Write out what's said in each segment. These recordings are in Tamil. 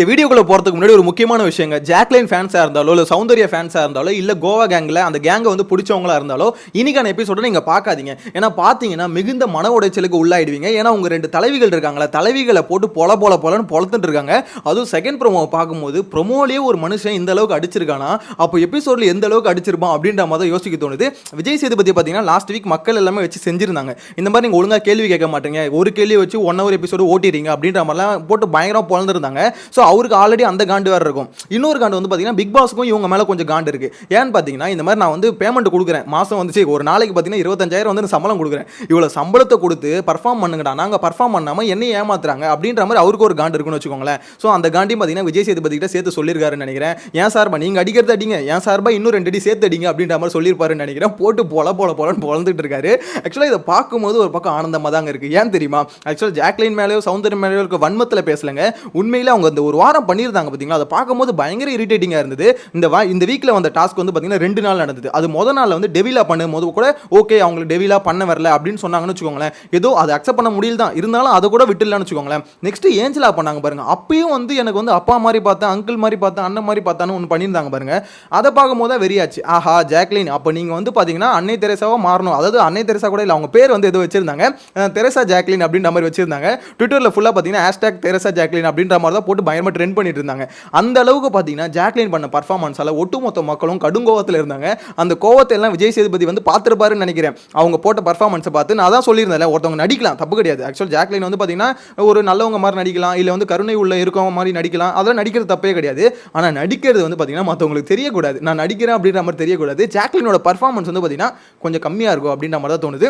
இந்த வீடியோக்குள்ள போகிறதுக்கு முன்னாடி ஒரு முக்கியமான விஷயங்க. ஜாக்லைன் ஃபேன்ஸாக இருந்தாலோ இல்லை சௌந்தர்ய ஃபேன்ஸாக இருந்தாலோ இல்லை கோவா கேங்கில் அந்த கேங்கை வந்து பிடிச்சவங்களா இருந்தாலோ இன்னைக்கான எபிசோட நீங்கள் பார்க்காதீங்க. ஏன்னா பார்த்தீங்கன்னா மிகுந்த மன உடைச்சலுக்கு உள்ளாயிடுவீங்க. ஏன்னா உங்கள் ரெண்டு தலைவிகள் இருக்காங்களா தலைவிகளை போட்டு பொல போல பொலன்னு பொலத்துட்டு இருக்காங்க. அதுவும் செகண்ட் ப்ரோமோ பார்க்கும்போது ப்ரொமோலேயே ஒரு மனுஷன் இந்த அளவுக்கு அடிச்சிருக்கானா? அப்போ எபிசோட்ல எந்த அளவுக்கு அடிச்சிருப்பான் அப்படின்ற மாதிரி தான் யோசிக்க தோணுது. விஜய் சேதுபதி பார்த்தீங்கன்னா லாஸ்ட் வீக் மக்கள் எல்லாமே வச்சு செஞ்சிருந்தாங்க. இந்த மாதிரி நீங்கள் ஒழுங்காக கேள்வி கேட்க மாட்டீங்க. ஒரு கேள்வி வச்சு ஒன் ஹவர் எபிசோடு ஓட்டிடுறீங்க அப்படின்ற மாதிரிலாம் போட்டு பயங்கரம் பொழந்துருந்தாங்க ஸோ அவருக்கு ஆல்ரெடி அந்த காண்டு வேறு இருக்கும். இன்னொரு காண்டு வந்து பார்த்தீங்கன்னா பிக் பாஸ்க்கும் இவங்க மேலே கொஞ்சம் காண்டு இருக்குது ஏன்னு பார்த்தீங்கன்னா இந்த மாதிரி நான் வந்து பேமெண்ட் கொடுக்குறேன். மாதம் வந்து சரி, ஒரு நாளைக்கு பார்த்தீங்கன்னா இருபத்தஞ்சாயிரம் வந்து நான் சம்பளம் கொடுக்குறேன். இவ்வளோ சம்பளத்தை கொடுத்து பர்ஃபார்ம் பண்ணுங்கடா. நாங்கள் பர்ஃபார்ம் பண்ணாமல் என்ன ஏமாத்துறாங்க அப்படின்ற மாதிரி அவருக்கு ஒரு காண்டு இருக்குன்னு வச்சுக்கோங்களேன். ஸோ அந்த காண்டையும் பார்த்தீங்கன்னா விஜய் சேதுபதி கிட்ட சேர்த்து சொல்லியிருக்காருன்னு நினைக்கிறேன். ஏன் சார்பா? நீங்கள் அடிக்கிறது அடிங்க. ஏன் சார்பா? இன்னும் ரெண்டு அடி சேர்த்து அடிங்க அப்படின்ற மாதிரி சொல்லியிருப்பாருன்னு நினைக்கிறேன். போட்டு போல போல போலன்னு பொழந்துட்டு இருக்காரு. ஆக்சுவலாக இதை பார்க்கும்போது ஒரு பக்கம் ஆனந்தமாக தாங்க இருக்குது ஏன் தெரியுமா? ஆக்சுவலாக ஜாக்லின் மேலேயோ சௌந்தர்யம் மேலேயோ இருக்க வன்மத்தில் பேசலைங்க. உண்மையில் அவங்க அந்த ஒரு வாரம் பண்ணியிருந்தாங்க பார்த்தீங்களா? அதை பார்க்கும்போது பயங்கர இரிட்டேட்டிங்காக இருந்தது. இந்த வா இந்த வீக்கில் வந்த டாஸ்க் வந்து பார்த்தீங்கன்னா ரெண்டு நாள் நடந்தது. அது முத நாளில் வந்து டெவிலா பண்ணும்போது கூட ஓகே அவங்களுக்கு டெவிலா பண்ண வரல அப்படின்னு சொன்னாங்கன்னு வச்சுக்கோங்களேன். ஏதோ அதை அக்செப்ட் பண்ண முடியல தான் இருந்தாலும் அதை கூட விட்டுலான்னு வச்சுக்கோங்களேன். நெக்ஸ்ட் ஏஞ்சலா பண்ணாங்க பாருங்க. அப்பயும் வந்து எனக்கு வந்து அப்பா மாதிரி பார்த்தேன் அங்கிள் மாதிரி பார்த்தேன் அண்ணன் மாதிரி பார்த்தான்னு ஒன்று பண்ணியிருந்தாங்க பாருங்க. அதை பார்க்கும்போது தான் வெறியாச்சு ஆஹா ஜாக்லின் அப்போ நீங்கள் வந்து பார்த்தீங்கன்னா அன்னை தெரசாவாக மாறணும். அதாவது அன்னை தெரசா கூட இல்லை அவங்க பேர் வந்து எதோ வச்சிருந்தாங்க. தெரசா ஜாக்லின் அப்படின்ற மாதிரி வச்சிருந்தாங்க. ட்விட்டரில் ஃபுல்லாக பார்த்தீங்கன்னா ஹேஷ்டாக் தெரசா ஜாக்லின் அப்படின்ற மாதிரி தான் போட்டு பயமாக ட்ரெண்ட் பண்ணிட்டு இருந்தாங்க அந்த அளவுக்கு பார்த்தீங்கன்னா ஜாக்லின் பண்ண பர்ஃபார்மன்ஸால் ஒட்டுமொத்த மக்களும் கடும் கோவத்தில் இருந்தாங்க. அந்த கோவத்தை எல்லாம் விஜய் சேதுபதி வந்து பார்த்துருப்பாருன்னு நினைக்கிறேன். அவங்க போட்ட பர்ஃபார்மன்ஸை பார்த்து நான் தான் சொல்லியிருந்தேன் ஒருத்தவங்க நடிக்கலாம் தப்பு கிடையாது. ஆக்சுவல் ஜாக்லின் வந்து பார்த்தீங்கன்னா ஒரு நல்லவங்க மாதிரி நடிக்கலாம் இல்லை வந்து கருணை உள்ள இருக்கவங்க மாதிரி நடிக்கலாம் அதெல்லாம் நடிக்கிறது தப்பே கிடையாது. ஆனால் நடிக்கிறது வந்து பார்த்தீங்கன்னா மற்றவங்களுக்கு தெரியக்கூடாது. நான் நடிக்கிறேன் அப்படின்ற மாதிரி தெரியக்கூடாது. ஜாக்லினோட பர்ஃபார்மன்ஸ் வந்து பார்த்தீங்கன்னா கொஞ்சம் கம்மியாக இருக்கும் அப்படின்ற மாதிரி தான் தோணுது.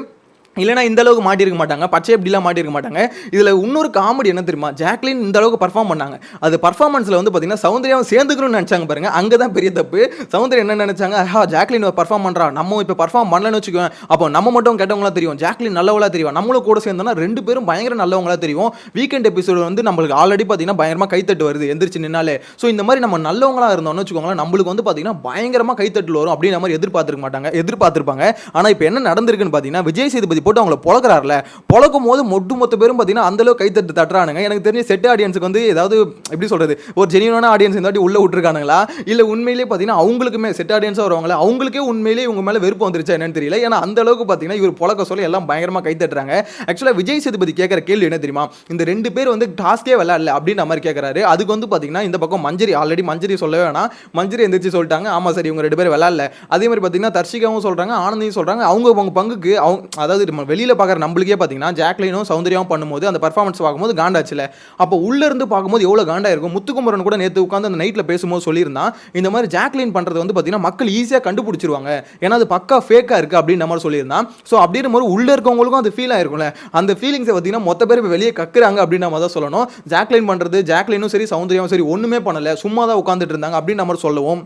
இல்லைனா இந்த அளவுக்கு மாட்டிருக்க மாட்டாங்க பச்சை எப்படிலாம் மாட்டிருக்க மாட்டாங்க. இதில் இன்னொரு காமெடி என்ன தெரியுமா? ஜாக்லின் இந்த அளவுக்கு பர்ஃபார்ம் பண்ணாங்க. அது பர்ஃபார்மன்ஸில் வந்து பார்த்தீங்கன்னா சௌந்தர்யாவும் சேர்ந்துக்கணும்னு நினச்சாங்க பாருங்க. அங்கே தான் பெரிய தப்பு. சௌந்தர்யா என்ன நினச்சாங்க? ஹா ஜாக்லின் பர்ஃபார்ம் பண்ணுறா நம்ம இப்போ பர்ஃபார்ம் பண்ணலன்னு வச்சுக்கோங்க. அப்போ நம்ம மட்டும் கேட்டவங்களா தெரியும். ஜாக்லின் நல்லவங்களா தெரியும். நம்மளும் கூட சேர்ந்தோம்னா ரெண்டு பேரும் பயங்கர நல்லவங்களா தெரியும். வீக்கெண்ட் எபிசோடு வந்து நம்மளுக்கு ஆல்ரெடி பார்த்தீங்கன்னா பயங்கரமாக கைத்தட்டு வருது. எந்திரிச்சு நின்னாலே. ஸோ இந்த மாதிரி நம்ம நல்லவங்களா இருந்தோம்னு வச்சுக்கோங்களேன் நம்மளுக்கு வந்து பார்த்தீங்கன்னா பயங்கரமாக கைத்தட்டு வரும் அப்படின்ற மாதிரி எதிர்பார்த்துருக்க மாட்டாங்க. எதிர்பார்த்துருப்பாங்க. ஆனால் இப்போ என்ன நடந்திருக்குன்னு பார்த்தீங்கன்னா விஜய் சேதுபதி போட்டு அவங்கள பொழக்கிறாருல. பொழக்கும் போது மொட்டு மொத்த பேரும் பார்த்தீங்கன்னா அந்தளவு கைத்தட்டு தட்டுறானுங்க. எனக்கு தெரிஞ்ச செட் ஆடியன்ஸுக்கு வந்து ஏதாவது எப்படி சொல்கிறது ஒரு ஜெனியூனான ஆடியன்ஸ் இந்த வாட்டி உள்ளே விட்டுருக்கானுங்களா? இல்லை உண்மையிலேயே பார்த்தீங்கன்னா அவங்களுக்குமே செட் ஆடியன்ஸாக வருவாங்களா? அவங்களுக்கே உண்மையிலேயே இவங்க மேலே வெறுப்பு வந்துருச்சா என்னன்னு தெரியல. ஏன்னா அந்த அளவுக்கு பார்த்தீங்கன்னா இவர் பொழக்க சொல்ல எல்லாம் பயங்கரமாக கைத்தட்டுறாங்க ஆக்சுவலாக விஜய் சேதுபதி கேட்குற கேள்வி என்ன தெரியுமா? இந்த ரெண்டு பேர் வந்து டாஸ்கே விளாடல அப்படின்ற மாதிரி கேட்குறாரு அதுக்கு வந்து பார்த்தீங்கன்னா இந்த பக்கம் மஞ்சரி ஆல்ரெடி மஞ்சரி சொல்லவே வேணாம். மஞ்சரி எந்திரிச்சு சொல்லிட்டாங்க. ஆமாம் சரி இவங்க ரெண்டு பேர் விளாடல அதே மாதிரி பார்த்தீங்கன்னா தர்ஷிகாவும் சொல்கிறாங்க ஆனந்தையும் சொல்கிறாங்க அவங்க அவங்க பங்குக்கு அவங்க அதாவது நம்ம வெளியில் பார்க்குற நம்மளுக்கே பார்த்தீங்கன்னா ஜாக்லினும் சௌந்தர்யாவும் பண்ணும்போது அந்த பர்ஃபார்மன்ஸ் பார்க்கும்போது காண்டாச்சுல. அப்போ உள்ளேருந்து பார்க்கும்போது எவ்வளோ காண்டா இருக்கும் முத்துக்குமரன் கூட நேற்று உட்காந்து அந்த நைட்டில் பேசும்போது சொல்லியிருந்தான். இந்த மாதிரி ஜாக்லின் பண்ணுறது வந்து பார்த்தீங்கன்னா மக்கள் ஈஸியாக கண்டுபிடிச்சிருவாங்க. ஏன்னா அது பக்கா ஃபேக்காக இருக்குது அப்படின்ற மாதிரி சொல்லியிருந்தான். ஸோ அப்படின்ற மாதிரி உள்ளே இருக்கவங்களுக்கும் அது ஃபீல் ஆயிருக்கும்ல. அந்த ஃபீலிங்ஸை பார்த்தீங்கன்னா மொத்த பேர் இப்போ வெளியே கக்குறாங்க அப்படின்ற மாதிரி தான் சொல்லணும். ஜாக்லின் பண்ணுறது ஜாக்லினும் சரி சௌந்தர்யாவும் சரி ஒன்றுமே பண்ணலை. சும்மா தான் உட்காந்துட்டு இருந்தாங்க அப்படின்னு நம்ம சொல்லுவோம்.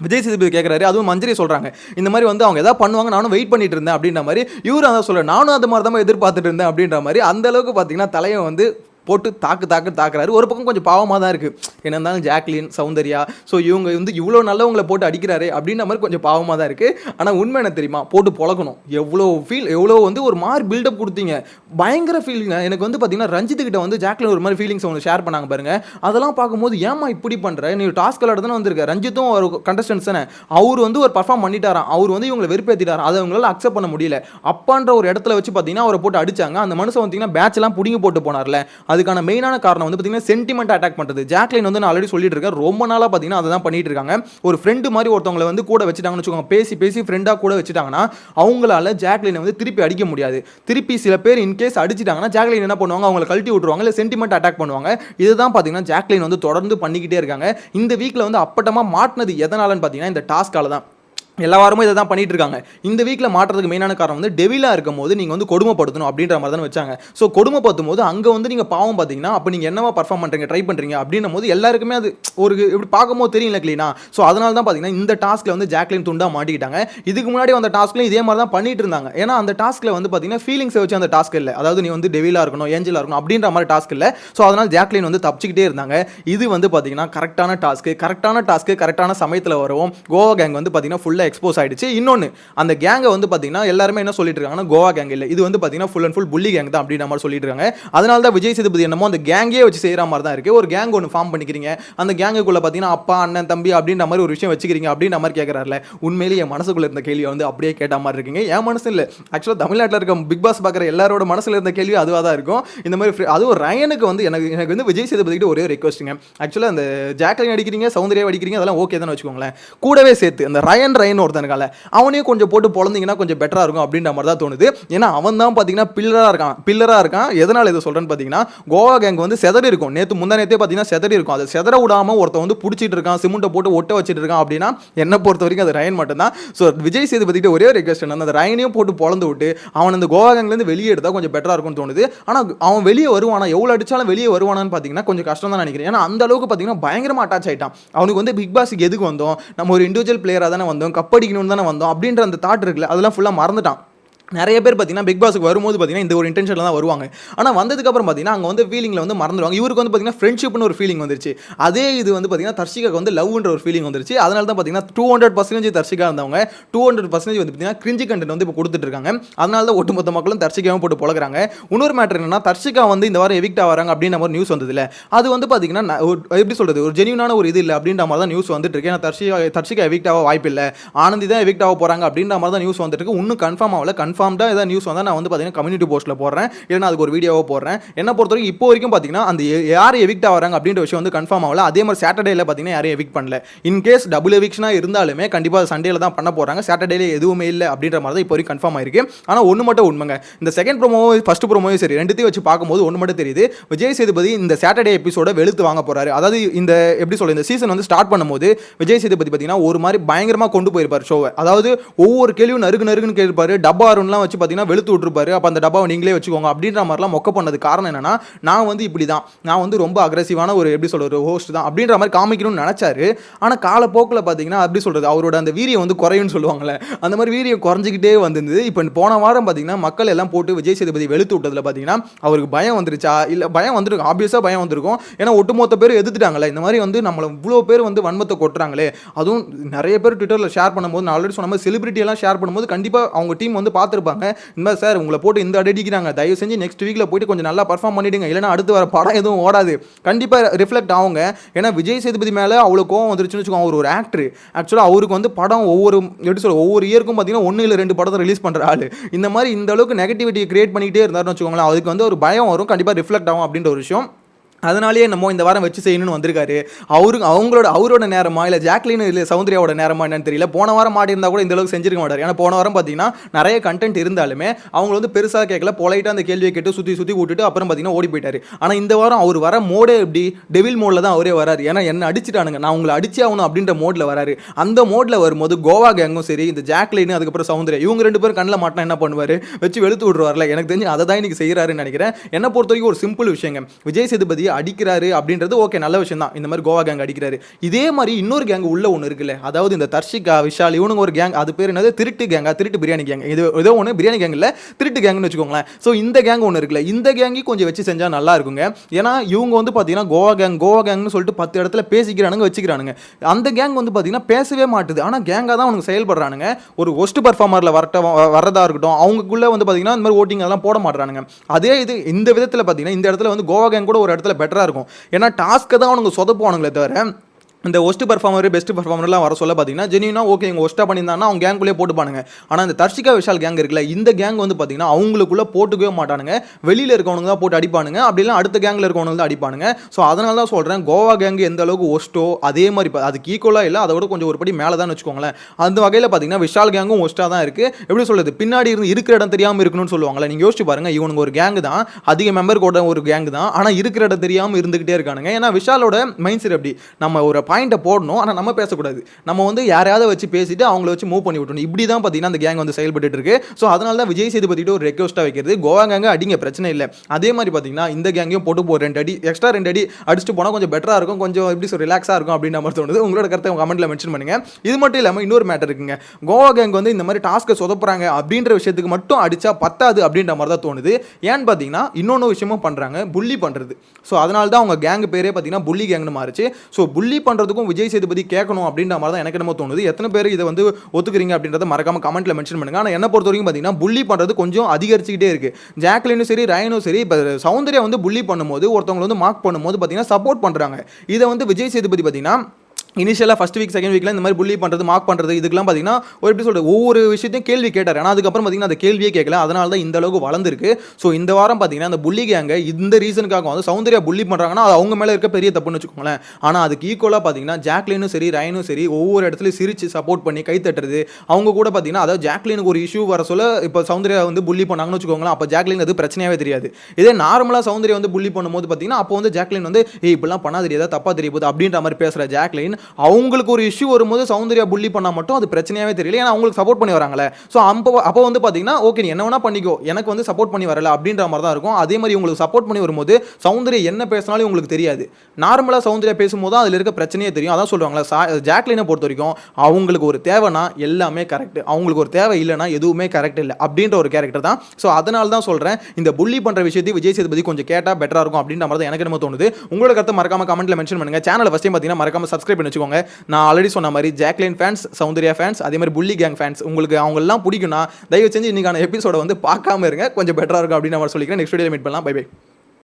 விஜய் சேதுபதி கேட்குறாரு அதுவும் மஞ்சரி சொல்கிறாங்க இந்த மாதிரி வந்து அவங்க எதாவது பண்ணுவாங்க நானும் வெயிட் பண்ணிட்டு இருந்தேன் அப்படின்ற மாதிரி இவரும் அதான் சொல்கிறேன் நானும் அது மாதிரி தான் எதிர்பார்த்துட்டு இருந்தேன் அப்படின்ற மாதிரி அந்த அளவுக்கு பார்த்தீங்கன்னா தலையை வந்து போட்டு தாக்கு தாக்கு தாக்குறாரு. ஒரு பக்கம் கொஞ்சம் பாவமாக தான் இருக்குது என்ன இருந்தாலும் ஜாக்லின் சௌந்தர்யா ஸோ இவங்க வந்து இவ்வளோ நல்லவங்களை போட்டு அடிக்கிறாரு அப்படின்ற மாதிரி கொஞ்சம் பாவமாக தான் இருக்குது ஆனால் உண்மை என்ன தெரியுமா? போட்டு பொழக்கணும். எவ்வளோ ஃபீல் எவ்வளோ வந்து ஒரு மாதிரி பில்டப் கொடுத்தீங்க. பயங்கர ஃபீலிங்க எனக்கு வந்து பார்த்தீங்கன்னா ரஞ்சித் கிட்ட வந்து ஜாக்லின் ஒரு மாதிரி ஃபீலிங்ஸ் ஒன்று ஷேர் பண்ணாங்க பாருங்க. அதெல்லாம் பார்க்கும்போது ஏமா இப்படி பண்ணுற நீ டாஸ்க் விளையாட தானே வந்திருக்க? ரஞ்சித்தும் ஒரு கண்டஸ்டன்ஸ் தானே? அவர் வந்து ஒரு பர்ஃபார்ம் பண்ணிட்டாராம். அவர் வந்து இவங்களை வெறுப்பேற்றிட்டாராம் அதை அவங்களால அக்செப்ட் பண்ண முடியல. அப்பான்ற ஒரு இடத்துல வச்சு பார்த்தீங்கன்னா அவரை போட்டு அடிச்சாங்க. அந்த மனுஷன் பார்த்தீங்கன்னா பேட்ச்லாம் பிடிங்கி போட்டு போனார்ல. அதுக்கான மெயினான காரணம் வந்து பார்த்தீங்கன்னா சென்டிமெண்ட் அட்டாக் பண்ணுறது ஜாக்லின் வந்து நான் ஆல்ரெடி சொல்லிட்டு இருக்கேன். ரொம்ப நாளாக பார்த்தீங்கன்னா அதை தான் பண்ணிட்டு இருக்காங்க. ஒரு ஃப்ரெண்டு மாதிரி ஒருத்தவங்களை வந்து கூட வச்சுட்டாங்கன்னு வச்சுக்கோங்க. பேசி பேசி ஃப்ரெண்டாக கூட வச்சுட்டாங்கன்னா அவங்களால ஜாக்லினை வந்து திருப்பி அடிக்க முடியாது. திருப்பி சில பேர் இன்கேஸ் அடிச்சிட்டாங்கன்னா ஜாக்லின் என்ன பண்ணுவாங்க? அவங்களை கழட்டி விட்டுருவாங்க. இல்லை சென்டிமெண்ட் அட்டாக் பண்ணுவாங்க. இதுதான் பார்த்தீங்கன்னா ஜாக்லின் வந்து தொடர்ந்து பண்ணிக்கிட்டே இருக்காங்க. இந்த வீக்கில் வந்து அப்பட்டமாக மாட்டினது எதனாலன்னு பார்த்தீங்கன்னா இந்த டாஸ்க்கால தான் எல்லா வாரமும் இதை தான் பண்ணிட்டு இருக்காங்க இந்த வீக்கில் மாட்டுறதுக்கு மெயினான காரணம் வந்து டெவிலாக இருக்கும் போது நீங்கள் வந்து கொடுமைப்படுத்தணும் அப்படின்ற மாதிரி தான் வச்சாங்க. ஸோ கொடுமைப்படுத்தும் போது அங்கே வந்து நீங்கள் பாவம் பார்த்தீங்கன்னா அப்போ நீங்கள் என்னவா பர்ஃபார்ம் பண்ணுறீங்க ட்ரை பண்ணுறீங்க அப்படின்னும் போது எல்லாருக்குமே அது ஒரு இப்படி பார்க்கும்போது தெரியல க்ளீனா ஸோ அதனால தான் பார்த்தீங்கன்னா இந்த டாஸ்க்கில் வந்து ஜாக்லின் துண்டாக மாட்டிக்கிட்டாங்க. இதுக்கு முன்னாடி அந்த டாஸ்க்லையும் இதே மாதிரி தான் பண்ணிட்டு இருந்தாங்க. ஏன்னா அந்த டாஸ்க்கில் வந்து பார்த்தீங்கன்னா ஃபீலிங்ஸை வச்சு அந்த டாஸ்க் இல்லை. அதாவது நீ வந்து டெவிலாக இருக்கணும் ஏஞ்சலாக இருக்கணும் அப்படின்ற மாதிரி டாஸ்க் இல்லை. ஸோ அதனால் ஜாக்லின் வந்து தப்பிச்சிக்கிட்டே இருந்தாங்க. இது வந்து பார்த்தீங்கன்னா கரெக்டான டாஸ்க்கு கரெக்டான டாஸ்க்கு கரெக்டான சமயத்தில் வருவோம். கோவா கேங் வந்து பார்த்தீங்கன்னா ஃபுல்லாக எக்ஸ்போஸ் ஆயிடுச்சு. இன்னொன்று அந்த கேங்கை வந்து பார்த்தீங்கன்னா எல்லாருமே என்ன சொல்லிட்டு இருக்காங்கன்னா கோவா கேங் இல்லை. இது வந்து பார்த்தீங்கன்னா ஃபுல் அண்ட் ஃபுல் புள்ளி கேங் தான் அப்படின்ற மாதிரி சொல்லிட்டு இருக்காங்க. அதனால தான் விஜய் சேதுபதி என்னமோ அந்த கேங்கே வச்சு செய்கிற மாதிரி தான் இருக்குது ஒரு கேங் ஒன்று ஃபார்ம் பண்ணிக்கிறீங்க. அந்த கேங்குக்குள்ளே பார்த்தீங்கன்னா அப்பா அண்ணன் தம்பி அப்படின்ற மாதிரி ஒரு விஷயம் வச்சுக்கிறீங்க அப்படின்ற மாதிரி கேட்குறாருல உண்மையிலேயே என் மனசுக்குள்ள இருந்த கேள்வியை வந்து அப்படியே கேட்ட மாதிரி இருக்கீங்க. என் மனசு இல்லை. ஆக்சுவலாக தமிழ்நாட்டில் இருக்க பிக் பாஸ் பார்க்குற எல்லாரோட மனசில் இருந்த கேள்வி அதுவாக தான் இருக்கும். இந்த மாதிரி அதுவும் ரயனுக்கு வந்து எனக்கு எனக்கு வந்து விஜய் சேதுபதிக்கிட்ட ஒரே ரெக்வஸ்ட்டுங்க ஆக்சுவலாக அந்த ஜாக்லின் அடிக்கிறீங்க சௌந்தர்யா அடிக்கிறீங்க அதெல்லாம் ஓகே தான் வச்சுக்கோங்களேன். கூடவே சேர்த்து அந்த ரயன் ரயன் ஒருத்தனுக்கால அவனையும் கொஞ்சம் போட்டு பொழந்தீங்கன்னா கொஞ்சம் பெட்டராக இருக்கும் அப்படின்ற மாதிரி தான் தோணுது. ஏன்னா அவன் தான் பார்த்தீங்கன்னா பில்லராக இருக்கான் பில்லராக இருக்கான். எதனால் இதை சொல்கிறேன்னு பார்த்தீங்கன்னா கோவா கேங் வந்து செதறி இருக்கும். நேற்று முந்தா நேரத்தே பார்த்தீங்கன்னா செதறி இருக்கும். அதை செதற விடாமல் ஒருத்தன் வந்து பிடிச்சிட்டு இருக்கான் சிமெண்ட்டை போட்டு ஒட்ட வச்சுட்டு இருக்கான் அப்படின்னா என்னை பொறுத்த வரைக்கும் அது ரயன் மட்டும்தான். ஸோ விஜய் சேதுபதிக்கிட்ட ஒரே ரெக்வஸ்ட் என்ன அந்த ரயனையும் போட்டு பொழந்து விட்டு அவன் அந்த கோவா கேங்லேருந்து வெளியே எடுத்தால் கொஞ்சம் பெட்டராக இருக்கும்னு தோணுது. ஆனால் அவன் வெளியே வருவானா எவ்வளோ அடிச்சாலும் வெளியே வருவானான்னு பார்த்தீங்கன்னா கொஞ்சம் கஷ்டம் தான் நினைக்கிறேன். ஏன்னா அந்த அளவுக்கு பார்த்தீங்கன்னா பயங்கரமாக அட்டாச் ஆகிட்டான் அவனுக்கு வந்து பிக் பாஸுக்கு எதுக்கு வந்தோம்? நம்ம ஒரு இண்டிவிஜுவல் பிளேயராக தானே வந்தோம். கப்படிக்கணும்னு தானே வந்தோம் அப்படின்ற அந்த தாட் இருக்குல்ல அதெல்லாம் ஃபுல்லாக மறந்துட்டான். நிறைய பேர் பார்த்தீங்கன்னா பிக் பாஸுக்கு வரும்போது பார்த்தீங்கன்னா இந்த ஒரு இன்டென்ஷனில் தான் வருவாங்க. ஆனால் வந்ததுக்கப்புறம் பார்த்தீங்கன்னா அங்கே வந்து ஃபீலிங்கில் வந்து மறந்துடுவாங்க. இவருக்கு வந்து பார்த்தீங்கன்னா ஃப்ரெண்ட்ஷிப்னு ஒரு ஃபீலிங் வந்துருச்சு. அதே இது வந்து பார்த்தீங்கன்னா தர்ஷிகாக்கு வந்து லவ்ன்ற ஒரு ஃபீலிங் வந்துருச்சு. அதனால தான் பார்த்தீங்கன்னா டூ ஹண்ட்ரட் பர்சன்டேஜ் தர்ஷிகா இருந்தவங்க டூ ஹண்ட்ரட் பர்சன்டேஜ் வந்து பார்த்தீங்கன்னா கிரிஞ்சி கண்டென்ட் வந்து இப்போ கொடுத்துட்டு இருக்காங்க. அதனால தான் ஒட்டுமொத்த மக்களும் தர்ஷிகாவும் போட்டு பழகுறாங்க இன்னொரு மேட்டர் என்னன்னா தர்ஷிகா வந்து இந்த வாரம் எவிக்ட் ஆகிறாங்க அப்படின்ற மாதிரி நியூஸ் வந்ததில்ல அது வந்து பார்த்தீங்கன்னா ஒரு- எப்படி சொல்கிறது ஒரு ஜெனியூனான ஒரு இது இல்லை அப்படின்ற மாதிரி தான் நியூஸ் வந்துட்டு இருக்கு. ஏன்னா தர்ஷிகா தர்ஷிகா எவிக்ட் ஆக வாய்ப்பு இல்லை. ஆனந்தி தான் எவிக்ட் ஆக போகிறாங்க அப்படின்ற மாதிரி தான் நியூஸ் வந்துட்டு இருக்கு. இன்னும் கன்ஃபார்ம் ஆகல. கன்ஃபார்ம்டாக ஏதாவது நியூஸ் வந்தால் நான் வந்து பார்த்தீங்கன்னா கம்யூனிட்டி போஸ்ட்டில் போடுறேன். இல்லைன்னா அதுக்கு ஒரு வீடியோவோ போடுறேன். என்ன பொறுத்த வரைக்கும் இப்போ வரைக்கும் பார்த்தீங்கன்னா அந்த யார் எவிக்ட் ஆகிறாங்க அப்படின்ற விஷயம் வந்து கன்ஃபார்ம் ஆகல. அதே மாதிரி சாட்டர்டேல பார்த்தீங்கன்னா யாரையும் எவிக்ட் பண்ணல. இன் கேஸ் டபுள் எவிக்ஷனாக இருந்தாலுமே கண்டிப்பாக சண்டேல தான் பண்ண போகிறாங்க சாட்டர்டேல எதுவுமே இல்லை அப்படின்ற மாதிரி தான் இப்போ வரைக்கும் கன்ஃபார்ம் ஆயிருக்கு. ஆனால் ஒன்று மட்டும் உண்மைங்க. இந்த செகண்ட் ப்ரோமோ ஃபர்ஸ்ட் ப்ரோமோவும் சரி ரெண்டுத்தையும் வச்சு பார்க்கும்போது ஒன்று மட்டும் தெரியுது. விஜய் சேதுபதி இந்த சாட்டர்டே எபிசோட வெளுத்து வாங்க போகிறாரு அதாவது இந்த எப்படி சொல்ல இந்த சீசன் வந்து ஸ்டார்ட் பண்ணும்போது விஜய் சேதுபதி பார்த்தீங்கன்னா ஒரு மாதிரி பயங்கரமாக கொண்டு போயிருப்பார் ஷோவை அதாவது ஒவ்வொரு கேள்வியும் நறுக்கு நறுக்குன்னு கேட்பாரு. டப்பா அருண்லாம் வச்சு பார்த்தீங்கன்னா வெளுத்து விட்டுருப்பாரு. அப்போ அந்த டப்பாவை நீங்களே வச்சுக்கோங்க அப்படின்ற மாதிரிலாம் மொக்க பண்ணது காரணம் என்னன்னா நான் வந்து இப்படி தான் நான் வந்து ரொம்ப அக்ரெசிவான ஒரு எப்படி சொல்ற ஒரு ஹோஸ்ட் தான் அப்படின்ற மாதிரி காமிக்கணும்னு நினச்சாரு. ஆனால் காலப்போக்கில் பார்த்தீங்கன்னா அப்படி சொல்றது அவரோட அந்த வீரியம் வந்து குறையும்னு சொல்லுவாங்கல்ல. அந்த மாதிரி வீரியம் குறைஞ்சிக்கிட்டே வந்திருந்தது. இப்போ போன வாரம் பார்த்தீங்கன்னா மக்கள் எல்லாம் போட்டு விஜய் சேதுபதி வெளுத்து விட்டதில் பார்த்தீங்கன்னா அவருக்கு பயம் வந்துருச்சா? இல்லை பயம் வந்திருக்கும். ஆப்வியஸாக பயம் வந்திருக்கும். ஏன்னா ஒட்டுமொத்த பேர் எதிர்த்துட்டாங்களே இந்த மாதிரி வந்து நம்மளை இவ்வளோ பேர் வந்து வன்மத்தை கொட்டுறாங்களே. அதுவும் நிறைய பேர் ட்விட்டரில் ஷேர் பண்ணும்போது நான் ஆல்ரெடி சொன்ன மாதிரி செலிபிரிட்டி எல்லாம் ஷேர் பண்ணும்போது கண்டிப்பாக அவங்க டீம் வந்து பார்த்து பார்த்துருப்பாங்க. இந்த மாதிரி சார் உங்களை போட்டு இந்த அடி அடிக்கிறாங்க தயவு செஞ்சு நெக்ஸ்ட் வீக்கில் போயிட்டு கொஞ்சம் நல்லா பர்ஃபார்ம் பண்ணிடுங்க. இல்லைன்னா அடுத்து வர படம் எதுவும் ஓடாது. கண்டிப்பாக ரிஃப்ளெக்ட் ஆகுங்க. ஏன்னா விஜய் சேதுபதி மேலே அவ்வளோ கோவம் வந்துருச்சுன்னு வச்சுக்கோங்க. அவர் ஒரு ஆக்டர் ஆக்சுவலாக அவருக்கு வந்து படம் ஒவ்வொரு எப்படி சொல்ல ஒவ்வொரு இயருக்கும் பார்த்தீங்கன்னா ஒன்று இல்லை ரெண்டு படத்தை ரிலீஸ் பண்ணுற ஆள். இந்த மாதிரி இந்த அளவுக்கு நெகட்டிவிட்டியை கிரியேட் பண்ணிக்கிட்டே இருந்தாருன்னு வச்சுக்கோங்களேன். அதுக்கு வந்து ஒரு பயம் வரும். கண்டிப்பாக ரிஃப்ளெக்ட் ஆகும் அப்படின்ற ஒரு விஷயம். அதனாலேயே நம்ம இந்த வாரம் வச்சு செய்யணும்னு வந்திருக்காரு. அவரு அவங்களோட அவரோட நேரமா இல்லை ஜாக்லின் இல்லை சௌந்தர்யாவோட நேரமா என்னன்னு தெரியல. போன வாரம் மாட்டியிருந்தா கூட இந்த அளவுக்கு செஞ்சிருக்க மாட்டார். ஏன்னா போன வாரம் பார்த்தீங்கன்னா நிறைய கண்டென்ட் இருந்தாலுமே அவங்க வந்து பெருசாக கேட்கல பொலைட்டாக அந்த கேள்வியை கேட்டு சுற்றி சுற்றி விட்டுட்டு அப்புறம் பார்த்தீங்கன்னா ஓடி போயிட்டார். ஆனால் இந்த வாரம் அவர் வர மோடே எப்படி? டெவில் மோடில் தான் அவரே வராரு. ஏன்னா என்ன அடிச்சிட்டானுங்க. நான் உங்களை அடிச்சே ஆகணும் அப்படின்ற மோடில் வராரு. அந்த மோடில் வரும்போது கோவா கேங்கும் சரி இந்த ஜாக்லின் அதுக்கப்புறம் சௌந்தர்யா இவங்க ரெண்டு பேரும் கண்ணில் மாட்டினா என்ன பண்ணுவார்? வச்சு வெளுத்து விடுவார்ல எனக்கு தெரிஞ்சு அதை தான் இன்னைக்கு செய்கிறாருன்னு நினைக்கிறேன். என்ன பொறுத்த வரைக்கும் ஒரு சிம்பிள் விஷயங்க. விஜய் சேதுபதி அடிக்கிறாரு அப்படின்றது ஓகே நல்ல விஷயம் தான் இந்த மாதிரி கோவா கேங் அடிக்கிறாரு. இதே மாதிரி இன்னொரு கேங் உள்ள ஒன்று இருக்குல்ல அதாவது இந்த தர்ஷிகா விஷால் இவனுங்க ஒரு கேங் அது பேர் என்னது? திருட்டு கேங்கா திருட்டு பிரியாணி கேங் இது ஏதோ ஒன்று பிரியாணி கேங் இல்லை திருட்டு கேங்னு வச்சுக்கோங்களேன். ஸோ இந்த கேங் ஒன்று இருக்குல்ல இந்த கேங்கையும் கொஞ்சம் வச்சு செஞ்சால் நல்லா இருக்குங்க. ஏன்னா இவங்க வந்து பார்த்தீங்கன்னா கோவா கேங் கோவா கேங்னு சொல்லிட்டு பத்து இடத்துல பேசிக்கிறானுங்க வச்சுக்கிறானுங்க. அந்த கேங் வந்து பார்த்தீங்கன்னா பேசவே மாட்டுது. ஆனால் கேங்காக தான் அவனுக்கு செயல்படுறானுங்க. ஒரு ஒஸ்ட் பர்ஃபார்மரில் வரட்ட வரதா இருக்கட்டும் அவங்களுக்குள்ளே வந்து பார்த்தீங்கன்னா இந்த மாதிரி ஓட்டிங் அதெல்லாம் போட மாட்டுறானுங்க. அதே இது இந்த விதத்தில் பார்த்தீங்கன்னா இந்த இடத்துல வந்து கோவா கேங் கூட ஒரு இடத்துல பெட்டராக இருக்கும். ஏன்னா டாஸ்க்கை தான் அவனுங்க சொதப்புவானுங்களே தவிர இந்த ஒஸ்ட் பர்ஃபார்மர் பெஸ்ட் பர்ஃபார்மர்லாம் வர சொல்ல பார்த்தீங்கன்னா ஜெனியூனா ஓகே இவங்க ஒஸ்ட்டாக பண்ணியிருந்தாங்கன்னா அவங்க கேங்குள்ளே போட்டுப்பானுங்க. ஆனால் இந்த தர்ஷிகா விஷால் கேங் இருக்குல்ல இந்த கேங் வந்து பார்த்தீங்கன்னா அவங்களுக்குள்ளே போட்டுக்கவே மாட்டானுங்க. வெளியில் இருக்கவனுங்க தான் போட்டு அடிப்பானுங்க. அப்படிலாம் அடுத்த கேங்கில் இருக்கவனுங்க தான் அடிப்பானுங்க. ஸோ அதனால தான் சொல்கிறேன் கோவா கேங் எந்த அளவுக்கு ஒஸ்ட்டோ அதே மாதிரி அதுக்கு ஈக்குவலாக இல்லை அதை விட கொஞ்சம் ஒரு படி மேலே தான் வச்சுக்கோங்களேன். அந்த வகையில் பார்த்தீங்கன்னா விஷால் கேங்கும் ஒஸ்ட்டாக தான் இருக்குது எப்படி சொல்கிறது பின்னாடி இருந்து இருக்கிற இடம் தெரியாமல் இருக்கணும்னு சொல்லுவாங்களே நீங்கள் யோசிச்சு பாருங்கள் இவனுக்கு ஒரு கேங்கு தான். அதிக மெம்பர் கூட ஒரு கேங்கு தான். ஆனால் இருக்கிற இடம் தெரியாமல் இருந்துக்கிட்டே இருக்கானுங்க. ஏன்னா விஷாலோட மைண்ட் செட் எப்படி? நம்ம ஒரு பாயிண்ட்டை போடணும். ஆனால் நம்ம பேசக்கூடாது. நம்ம வந்து யாரையாவது வச்சு பேசிட்டு அவங்கள வச்சு மூவ் பண்ணி விட்டணும் இப்படி தான் பார்த்தீங்கன்னா அந்த கேங் வந்து செயல்பட்டு இருக்கு. ஸோ அதனால தான் விஜய் சேதுபதிட்டு ஒரு ரெக்வஸ்ட்டாக வைக்கிறது. கோவா கேங்க அடிங்க பிரச்சனை இல்லை. அதே மாதிரி பார்த்தீங்கன்னா இந்த கேங்கையும் போட்டு போ ரெண்டு அடி எக்ஸ்ட்ரா ரெண்டு அடி அடிச்சுட்டு போனால் கொஞ்சம் பெட்டராக இருக்கும். கொஞ்சம் எப்படி சொல்ல ரிலாக்ஸாக இருக்கும் அப்படின்ற மாதிரி தோணுது. உங்களோட கருத்தை கமெண்ட்டில் மென்ஷன் பண்ணுங்க. இது மட்டும் இல்லாமல் இன்னொரு மேட்டர் இருக்குங்க. கோவா கேங் வந்து இந்த மாதிரி டாஸ்க்கை சொதப்புறாங்க அப்படின்ற விஷயத்துக்கு மட்டும் அடித்தா பத்தாது அப்படின்ற மாதிரி தான் தோணுது. ஏன்னு பார்த்தீங்கன்னா இன்னொன்று விஷயமும் பண்ணுறாங்க புள்ளி பண்ணுறது ஸோ அதனால தான் அவங்க கேங் பேரே பார்த்தீங்கன்னா புள்ளி கேங்னு மாறிச்சு. ஸோ புள்ளி பண்ணுறது பண்ணுறதுக்கும் விஜய் சேதுபதி கேட்கணும் அப்படின்ற மாதிரி தான் எனக்கு என்ன தோணுது. எத்தனை பேர் இதை வந்து ஒத்துக்கிறீங்க அப்படின்றத மறக்காம கமெண்ட்டில் மென்ஷன் பண்ணுங்க. ஆனால் என்ன பொறுத்த வரைக்கும் பார்த்தீங்கன்னா புள்ளி பண்ணுறது கொஞ்சம் அதிகரிச்சுக்கிட்டே இருக்கு. ஜாக்லினும் சரி ரயனும் சரி இப்போ சௌந்தர்யா வந்து புள்ளி பண்ணும்போது ஒருத்தவங்களை வந்து மார்க் பண்ணும்போது பார்த்தீங்கன்னா சப்போர்ட் பண்ணுறாங்க இதை வந்து விஜய் சேதுபதி பார்த்தீங்கன்னா இனிஷியலாக ஃபஸ்ட் வீக் செகண்ட் வீக்கில் இந்த மாதிரி புள்ளி பண்ணுறது மார்க் பண்ணுறது இதுக்கெல்லாம் பார்த்தீங்கன்னா ஒரு எப்படி சொல்கிறது ஒவ்வொரு விஷயத்தையும் கேள்வி கேட்டார். ஆனால் அதுக்கப்புறம் பார்த்தீங்கன்னா அந்த கேள்வியே கேட்கல அதனால தான் இந்த அளவுக்கு வளர்ந்துருக்கு. ஸோ இந்த வாரம் பார்த்தீங்கன்னா அந்த புள்ளி கேங்க இந்த ரீசனுக்காக வந்து சௌந்தர்யா புள்ளி பண்ணுறாங்கன்னா அது அவங்க மேலே இருக்க பெரிய தப்புன்னு வச்சுக்கோங்களேன். ஆனால் அதுக்கு ஈக்குவலாக பார்த்தீங்கன்னா ஜாக்லினும் சரி ரயனும் சரி ஒவ்வொரு இடத்துலையும் சிரிச்சு சப்போர்ட் பண்ணி கை தட்டுறது. அவங்க கூட பார்த்தீங்கன்னா அதாவது ஜாக்லினுக்கு ஒரு இஷ்யூ வர சொல்ல இப்போ சௌந்தர்யா வந்து புள்ளி பண்ணாங்கன்னு வச்சுக்கோங்களேன் அப்போ ஜாக்லின் அது பிரச்சனையாகவே தெரியாது. இதே நார்மலாக சௌந்தர்யா வந்து புள்ளி பண்ணும்போது பார்த்தீங்கன்னா அப்போ வந்து ஜாக்லின் வந்து ஏய் இப்படிலாம் பண்ணா தெரியாதா தப்பா தெரிய போகுது அப்படின்ற மாதிரி பேசுகிற ஜாக்லின் அவங்களுக்கு ஒரு இஷ்யூ வரும்போது சௌந்தர்யா புள்ளி பண்ணால் மட்டும் அது பிரச்சனையாவே தெரியல. ஏன்னா அவங்களுக்கு சப்போர்ட் பண்ணி வராங்களே ஸோ அப்போ அப்போ வந்து பார்த்தீங்கன்னா ஓகே நீ என்ன வேணா பண்ணிக்கோ. எனக்கு வந்து சப்போர்ட் பண்ணி வரல அப்படின்ற மாதிரி தான் இருக்கும். அதே மாதிரி உங்களுக்கு சப்போர்ட் பண்ணி வரும்போது சௌந்தர்யா என்ன பேசினாலும் உங்களுக்கு தெரியாது. நார்மலாக சௌந்தர்யா பேசும்போது அதில் இருக்க பிரச்சனையே தெரியும். அதான் சொல்லுவாங்களா சா- ஜாக்லினை பொறுத்த வரைக்கும் அவங்களுக்கு ஒரு தேவைனா எல்லாமே கரெக்ட் அவங்களுக்கு ஒரு தேவை இல்லைனா எதுவுமே கரெக்ட் இல்லை அப்படின்ற ஒரு கேரக்டர் தான். ஸோ அதனால தான் சொல்கிறேன் இந்த புள்ளி பண்ணுற விஷயத்தையும் விஜய் சேதுபதி கொஞ்சம் கேட்டால் பெட்டராக இருக்கும் அப்படின்ற மாதிரி தான் எனக்கு என்ன தோணுது. உங்களோட கருத்தை மறக்காம கமெண்ட்டில் மென்ஷன் பண்ணுங்க. சேனலை ஃபஸ்ட் டைம் பார்த்தீங்கன்னா மறக்காம சப்ஸ்கிரைப் பண்ணி வச்சுக்கோங்க. நான் ஆல்ரெடி சொன்ன மாதிரி ஜாக்லின் ஃபேன்ஸ் சௌந்தர்யா ஃபேன்ஸ் அதே மாதிரி புள்ளி கேங் ஃபேன்ஸ் உங்களுக்கு அவங்கெல்லாம் பிடிக்கும்னா தயவு செஞ்சு இன்னைக்கான எபிசோட வந்து பார்க்காம இருங்க. கொஞ்சம் பெட்டராக இருக்கும் அப்படின்னு நான் சொல்லிக்கிறேன். நெக்ஸ்ட் வீடியோ மீட் பண்ணலாம். Bye bye